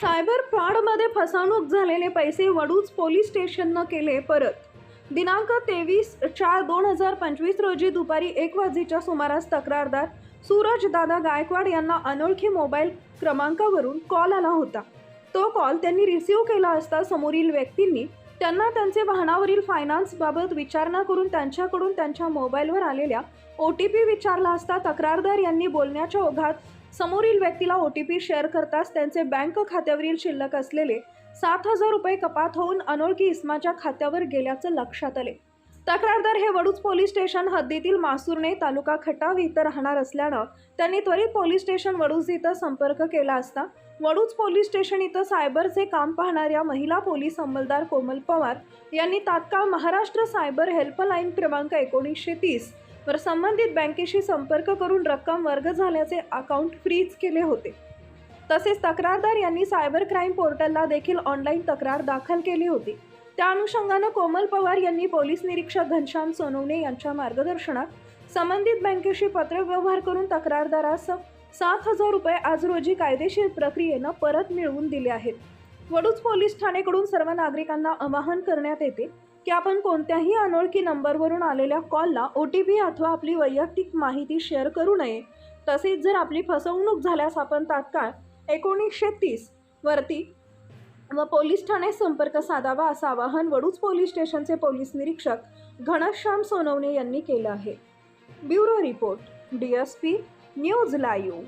Cyber फ्रॉडमध्ये फसवणूक झालेले पैसे वडूज पोलीस स्टेशननं केले परत. दिनांक तेवीस चार दोन हजार पंचवीस रोजी दुपारी एक वाजेच्या सुमारास तक्रारदार सूरज दादा गायकवाड यांना अनोळखी मोबाईल क्रमांकावरून कॉल आला होता. तो कॉल त्यांनी रिसीव्ह केला असता समोरील व्यक्तींनी त्यांना त्यांचे वाहनावरील फायनान्सबाबत विचारणा करून त्यांच्याकडून त्यांच्या मोबाईलवर आलेल्या ओ टी पी विचारला असता तक्रारदार यांनी बोलण्याच्या ओघात समोरील व्यक्तीला ओ टी पी शेअर करताच त्यांचे बँक खात्यावरील शिल्लक असलेले सात हजार रुपये कपात होऊन अनोळखी इस्माच्या खात्यावर गेल्याचं लक्षात आले. तक्रारदार हे वडूज पोलीस स्टेशन हद्दीतील मासुर्णे तालुका खटाव इथं राहणार असल्यानं त्यांनी त्वरित पोलीस स्टेशन वडूज इथं संपर्क केला असता वडूज पोलीस स्टेशन इथं सायबरचे काम पाहणाऱ्या महिला पोलीस अंमलदार कोमल पवार यांनी तात्काळ महाराष्ट्र सायबर हेल्पलाईन क्रमांक एकोणीसशे तीस वर संबंधित बँकेशी संपर्क करून रक्कम वर्ग झाल्याचे अकाउंट फ्रीज केले होते. तसेच तक्रारदार यांनी सायबर क्राईम पोर्टलला देखील ऑनलाईन तक्रार दाखल केली होती. त्या अनुषंगानं कोमल पवार यांनी पोलीस निरीक्षक घनश्याम सोनवणे यांच्या मार्गदर्शनात संबंधित बँकेशी पत्रव्यवहार करून तक्रारदारास सात हजार रुपये आज रोजी कायदेशीर प्रक्रियेनं परत मिळवून दिले आहेत. वडूज पोलीस ठाणेकडून सर्व नागरिकांना आवाहन करण्यात येते की आपण कोणत्याही अनोळखी नंबरवरून आलेल्या कॉलला ओ टी पी अथवा आपली वैयक्तिक माहिती शेअर करू नये. तसेच जर आपली फसवणूक झाल्यास आपण तात्काळ एकोणीसशे तीस वरती व पोलीस ठाण्यात संपर्क साधावा असं आवाहन वडूज पोलीस स्टेशनचे पोलीस निरीक्षक घनश्याम सोनवणे यांनी केलं आहे. Bureau report D S P news live.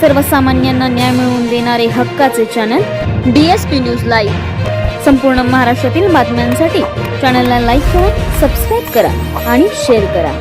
सर्वसामान्यांना न्याय मिळवून देणारे हक्काचे channel D S P news live. संपूर्ण महाराष्ट्रातील बातम्यांसाठी चॅनलला लाईक करा सबस्क्राईब करा आणि शेअर करा.